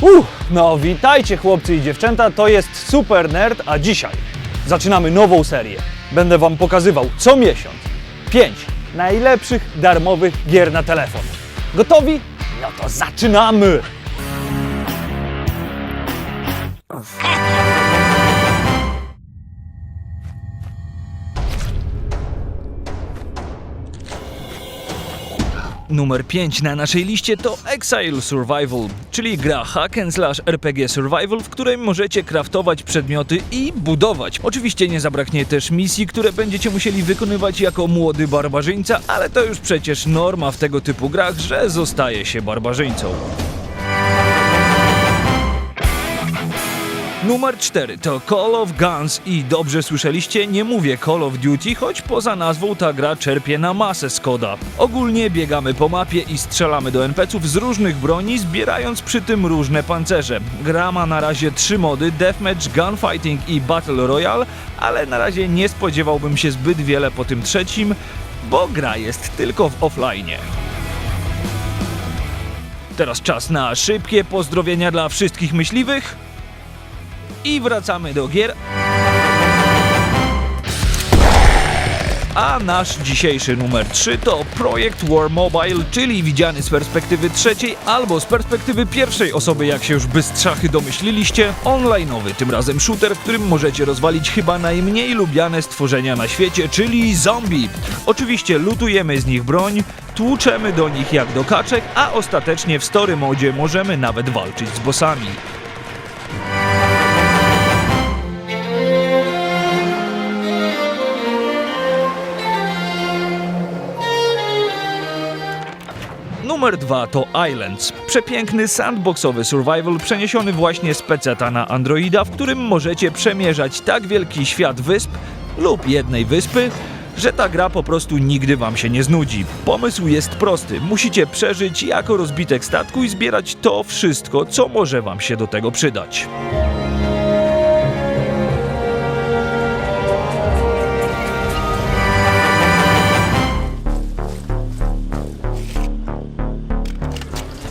Uff, no witajcie chłopcy i dziewczęta, to jest Super Nerd, a dzisiaj zaczynamy nową serię. Będę wam pokazywał co miesiąc 5 najlepszych darmowych gier na telefon. Gotowi? No to zaczynamy! Numer 5 na naszej liście to Exile Survival, czyli gra hack and slash RPG survival, w której możecie craftować przedmioty i budować. Oczywiście nie zabraknie też misji, które będziecie musieli wykonywać jako młody barbarzyńca, ale to już przecież norma w tego typu grach, że zostaje się barbarzyńcą. Numer 4 to Call of Guns i dobrze słyszeliście, nie mówię Call of Duty, choć poza nazwą ta gra czerpie na masę Skoda. Ogólnie biegamy po mapie i strzelamy do NPC-ów z różnych broni, zbierając przy tym różne pancerze. Gra ma na razie trzy mody, Deathmatch, Gunfighting i Battle Royale, ale na razie nie spodziewałbym się zbyt wiele po tym trzecim, bo gra jest tylko w offline. Teraz czas na szybkie pozdrowienia dla wszystkich myśliwych. I wracamy do gier. A nasz dzisiejszy numer 3 to Projekt War Mobile, czyli widziany z perspektywy trzeciej albo z perspektywy pierwszej osoby, jak się już bystrzachy domyśliliście, online'owy, tym razem shooter, w którym możecie rozwalić chyba najmniej lubiane stworzenia na świecie, czyli zombie. Oczywiście lutujemy z nich broń, tłuczemy do nich jak do kaczek, a ostatecznie w story modzie możemy nawet walczyć z bossami. Numer 2 to Islands. Przepiękny sandboxowy survival przeniesiony właśnie z peceta na Androida, w którym możecie przemierzać tak wielki świat wysp lub jednej wyspy, że ta gra po prostu nigdy wam się nie znudzi. Pomysł jest prosty. Musicie przeżyć jako rozbitek statku i zbierać to wszystko, co może wam się do tego przydać.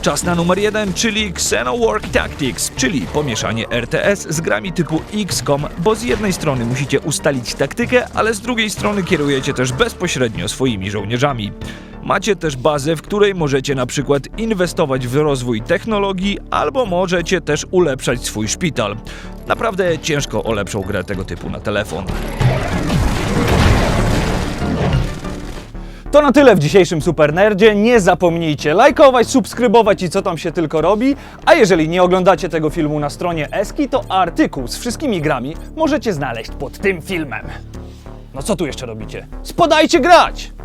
Czas na numer jeden, czyli Xenowork Tactics, czyli pomieszanie RTS z grami typu XCOM, bo z jednej strony musicie ustalić taktykę, ale z drugiej strony kierujecie też bezpośrednio swoimi żołnierzami. Macie też bazę, w której możecie na przykład inwestować w rozwój technologii, albo możecie też ulepszać swój szpital. Naprawdę ciężko o lepszą grę tego typu na telefon. To na tyle w dzisiejszym Super Nerdzie. Nie zapomnijcie lajkować, subskrybować i co tam się tylko robi. A jeżeli nie oglądacie tego filmu na stronie Eski, to artykuł z wszystkimi grami możecie znaleźć pod tym filmem. No co tu jeszcze robicie? Spodajcie grać!